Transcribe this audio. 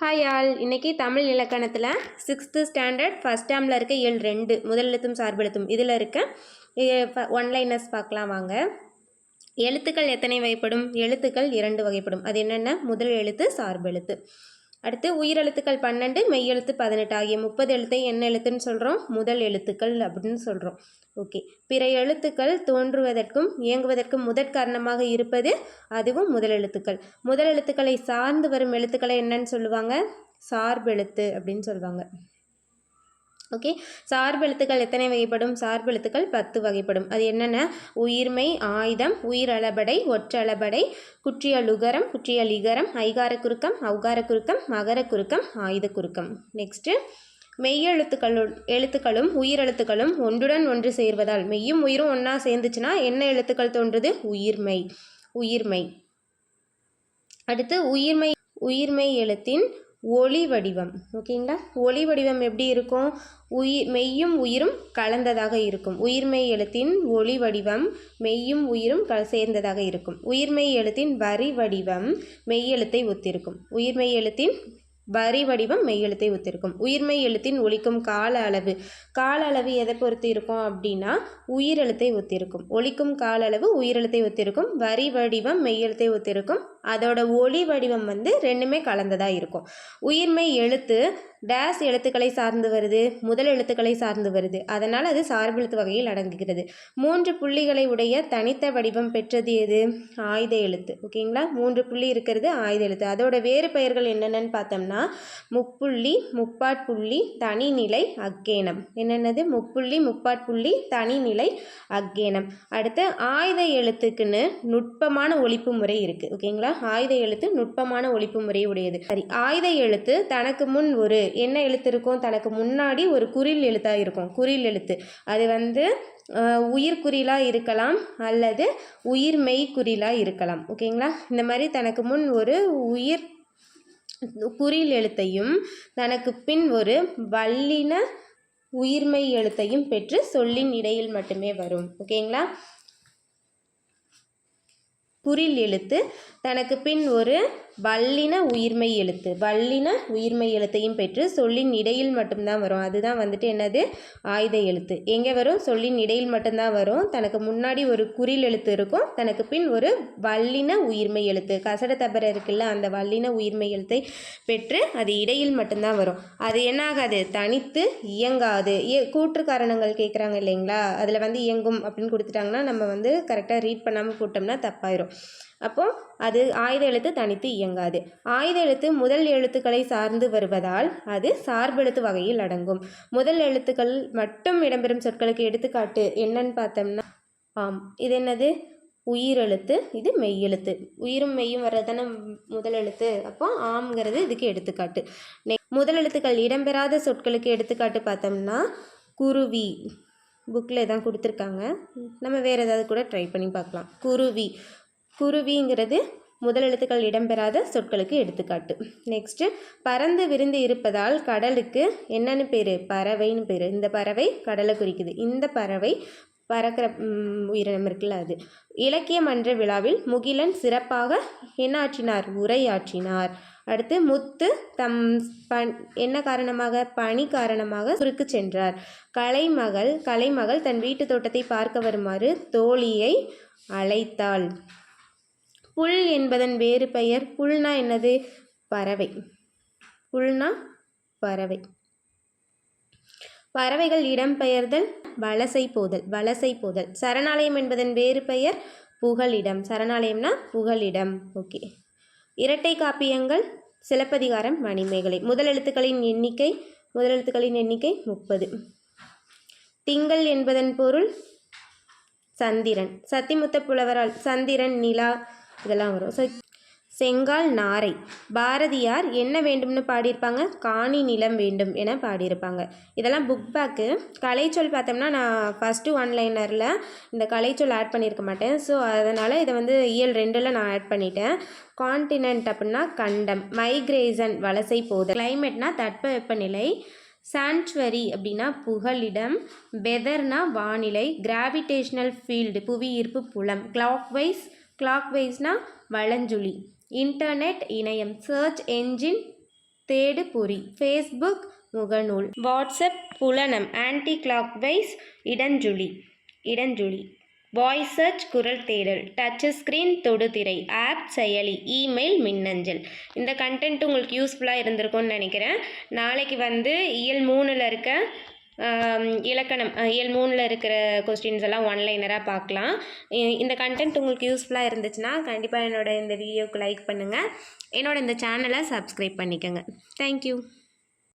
Hi all இன்னைக்கு தமிழ் இலக்கணத்தில் sixth standard first டேமில் இருக்க ஏழு ரெண்டு முதல் எழுத்தும் சார்பெழுத்தும் இதில் இருக்க ஒன் லைனர்ஸ் பார்க்கலாம் வாங்க. எழுத்துக்கள் எத்தனை வகைப்படும்? எழுத்துக்கள் இரண்டு வகைப்படும். அது என்னென்ன? முதல் எழுத்து சார்பெழுத்து அடுத்து உயிரெழுத்துக்கள் பன்னெண்டு மெய்யெழுத்து பதினெட்டு ஆகிய முப்பது எழுத்தை என்ன எழுத்துன்னு சொல்கிறோம் முதல் எழுத்துக்கள் அப்படின்னு சொல்கிறோம் ஓகே. பிற எழுத்துக்கள் தோன்றுவதற்கும் இயங்குவதற்கும் முதற் காரணமாக இருப்பது அதுவும் முதல் எழுத்துக்கள். முதல் எழுத்துக்களை சார்ந்து வரும் எழுத்துக்களை என்னன்னு சொல்லுவாங்க? சார்பெழுத்து அப்படின்னு சொல்லுவாங்க. ஓகே சார்பெழுத்துக்கள் எத்தனை வகைப்படும்? சார்பெழுத்துக்கள் பத்து வகைப்படும். அது என்னென்ன? உயிர்மை ஆயுதம் உயிரளபடை ஒற்றளபடை குற்றிய லுகரம் குற்றிய லிகரம் ஐகார குறுக்கம் அவகார குறுக்கம் மகர குறுக்கம் ஆயுத குறுக்கம். நெக்ஸ்ட்டு மெய்யெழுத்துக்களுள் எழுத்துக்களும் உயிரெழுத்துக்களும் ஒன்றுடன் ஒன்று சேர்வதால் மெய்யும் உயிரும் ஒன்றா சேர்ந்துச்சுன்னா என்ன எழுத்துக்கள் தோன்றுது? உயிர்மை. உயிர்மை. அடுத்து உயிர்மை உயிர்மை எழுத்தின் ஒளி வடிவம். ஓகேங்களா? ஒளி வடிவம் எப்படி இருக்கும்? உயிர் மெய்யும் உயிரும் கலந்ததாக இருக்கும். உயிர்மெய் எழுத்தின் ஒளி வடிவம் மெய்யும் உயிரும் க சேர்ந்ததாக இருக்கும். உயிர்மெய் எழுத்தின் வரி வடிவம் மெய் எழுத்தை ஒத்திருக்கும். உயிர்மெய் எழுத்தின் வரி வடிவம் மெய் எழுத்தை ஒத்திருக்கும். உயிர்மெய் எழுத்தின் ஒழிக்கும் கால அளவு. கால அளவு எதை பொறுத்து இருக்கும் அப்படின்னா உயிரெழுத்தை ஒத்திருக்கும். ஒழிக்கும் கால அளவு உயிரெழுத்தை ஒத்திருக்கும். வரி வடிவம் மெய் எழுத்தை ஒத்திருக்கும். அதோட ஒளி வடிவம் வந்து ரெண்டுமே கலந்ததாக இருக்கும். உயிர்மெய் எழுத்து டேஸ் எழுத்துக்களை சார்ந்து வருது முதல் எழுத்துக்களை சார்ந்து வருது. அதனால் அது சார்பெழுத்து வகையில் அடங்குகிறது. மூன்று புள்ளிகளை உடைய தனித்த வடிவம் பெற்றது எது? ஆயுத எழுத்து. ஓகேங்களா மூன்று புள்ளி இருக்கிறது ஆயுத எழுத்து. அதோட வேறு பெயர்கள் என்னென்னு பார்த்தோம்னா முப்புள்ளி முப்பாட்புள்ளி தனிநிலை அக்கேனம் என்னென்னது? முப்புள்ளி முப்பாட்புள்ளி தனிநிலை அக்கேனம் அடுத்து ஆயுத எழுத்துக்குன்னு நுட்பமான ஒழிப்பு முறை இருக்குது ஓகேங்களா ஆயுத எழுத்து நுட்பமான ஒழிப்பு முறை உடையது சரி ஆயுத எழுத்து தனக்கு முன் ஒரு என்ன எழுத்து இருக்கும்? தனக்கு முன்னாடி ஒரு குறில் எழுத்தாக இருக்கும். குறில் எழுத்து. அது வந்து உயிர் குறிலாக இருக்கலாம் அல்லது உயிர் மெய் குறிலாக இருக்கலாம். ஓகேங்களா? இந்த மாதிரி தனக்கு முன் ஒரு உயிர் குறில் எழுத்தையும் தனக்கு பின் ஒரு வல்லின உயிர்மெய் எழுத்தையும் பெற்று சொல்லின் இடையில் மட்டுமே வரும். ஓகேங்களா? குறில் எழுத்து. தனக்கு பின் ஒரு வல்லின உயிர்மை எழுத்து. வல்லின உயிர்மை எழுத்தையும் பெற்று சொல்லின் இடையில் மட்டும்தான் வரும். அதுதான் வந்துட்டு என்னது? ஆயுத எழுத்து. எங்கே வரும்? சொல்லின் இடையில் மட்டும்தான் வரும். தனக்கு முன்னாடி ஒரு குறில் எழுத்து இருக்கும். தனக்கு பின் ஒரு வல்லின உயிர்மை எழுத்து. கசட தபர இருக்குல்ல அந்த வல்லின உயிர்மை எழுத்தை பெற்று அது இடையில் மட்டும்தான் வரும். அது என்ன ஆகாது தனித்து இயங்காது. கூற்று காரணங்கள் கேட்குறாங்க இல்லைங்களா? அதில் வந்து இயங்கும் அப்படின்னு கொடுத்துட்டாங்கன்னா நம்ம வந்து கரெக்டாக ரீட் பண்ணாமல் போட்டோம்னா தப்பாயிரும். அப்போது அது ஆயுத எழுத்து தனித்து இயங்காது. ஆயுத எழுத்து முதல் எழுத்துக்களை சார்ந்து வருவதால் அது சார்பெழுத்து வகையில் அடங்கும். முதல் எழுத்துக்கள் மட்டும் இடம்பெறும் சொற்களுக்கு எடுத்துக்காட்டு என்னன்னு பார்த்தோம்னா ஆம் இது என்னது? உயிரெழுத்து இது மெய்யெழுத்து. உயிரும் மெய்யும் வர்றது தானே முதல் எழுத்து? அப்போ ஆம்ங்கிறது இதுக்கு எடுத்துக்காட்டு. நெ முதல் எழுத்துக்கள் இடம்பெறாத சொற்களுக்கு எடுத்துக்காட்டு பார்த்தோம்னா குருவி. புக்கில் தான் கொடுத்துருக்காங்க. நம்ம வேறு ஏதாவது கூட ட்ரை பண்ணி பார்க்கலாம். குருவி. குருவிங்கிறது முதல் எழுத்துக்கள் இடம்பெறாத சொற்களுக்கு எடுத்துக்காட்டு. நெக்ஸ்ட்டு பறந்து விருந்து இருப்பதால் கடலுக்கு என்னன்னு பேர்? பறவைன்னு பேர். இந்த பறவை கடலை குறிக்குது. இந்த பறவை பறக்கிற உயிரினம் இருக்குல்ல அது. இலக்கிய மன்ற விழாவில் முகிலன் சிறப்பாக என்ன ஆற்றினார் உரையாற்றினார். அடுத்து முத்து தம் பண் என்ன காரணமாக? பணி காரணமாக சுருக்கு சென்றார். கலைமகள் கலைமகள் தன் வீட்டு தோட்டத்தை பார்க்க வருமாறு தோழியை அழைத்தாள். புல் என்பதன் வேறு பெயர் புல்னா என்னது? பறவை. புல்னா பறவை. பறவைகள் இடம்பெயர்தல் வலசை போதல் வலசை போதல். சரணாலயம் என்பதன் வேறு பெயர் புகலிடம். சரணாலயம்னா புகலிடம். ஓகே. இரட்டை காப்பியங்கள் சிலப்பதிகாரம் மணிமேகலை முதல் எழுத்துக்களின் எண்ணிக்கை முதல் எழுத்துக்களின் எண்ணிக்கை முப்பது. திங்கள் என்பதன் பொருள் சந்திரன். சத்திமுத்த புலவரால் சந்திரன் நிலா இதெல்லாம் வரும். ஸோ செங்கால் நாரை. பாரதியார் என்ன வேண்டும்னு பாடியிருப்பாங்க? காணி நிலம் வேண்டும் என பாடியிருப்பாங்க. இதெல்லாம் புக் பேக்கு கலைச்சொல் பார்த்தோம்னா நான் ஃபஸ்ட்டு ஒன்லைனரில் இந்த கலைச்சொல் ஆட் பண்ணியிருக்க மாட்டேன். ஸோ அதனால் இதை வந்து இயல் ரெண்டில் நான் ஆட் பண்ணிட்டேன். கான்டினென்ட் அப்படின்னா கண்டம் மைக்ரேசன் வலசை போதல். கிளைமேட்னா தட்பவெப்பநிலை. சான்ச்சுவரி அப்படின்னா புகலிடம். வெதர்னா வானிலை. கிராவிடேஷ்னல் ஃபீல்டு புவி ஈர்ப்பு புலம். கிளாக்வைஸ் கிளாக் வைஸ்னால் வளஞ்சுழி. இன்டர்நெட் இணையம் சர்ச் என்ஜின் தேடு பொறி ஃபேஸ்புக் முகநூல் வாட்ஸ்அப் புலனம் ஆன்டி கிளாக் வைஸ் இடஞ்சுழி இடஞ்சுழி. வாய்ஸ் சர்ச் குரல் தேடல் டச் ஸ்க்ரீன் தொடுதிரை ஆப் செயலி இமெயில் மின்னஞ்சல். இந்த கண்டென்ட் உங்களுக்கு யூஸ்ஃபுல்லாக இருந்திருக்கும்னு நினைக்கிறேன். நாளைக்கு வந்து இயல் மூணில் இருக்க இலக்கணம் இயல் மூணில் இருக்கிற கொஸ்டின்ஸ் எல்லாம் ஒன்லைனராக பார்க்கலாம். இந்த கண்டென்ட் உங்களுக்கு யூஸ்ஃபுல்லாக இருந்துச்சுன்னா கண்டிப்பாக என்னோட இந்த வீடியோக்கு லைக் பண்ணுங்கள் என்னோட இந்த சேனலை சப்ஸ்கிரைப் பண்ணிக்கோங்க. தேங்க்யூ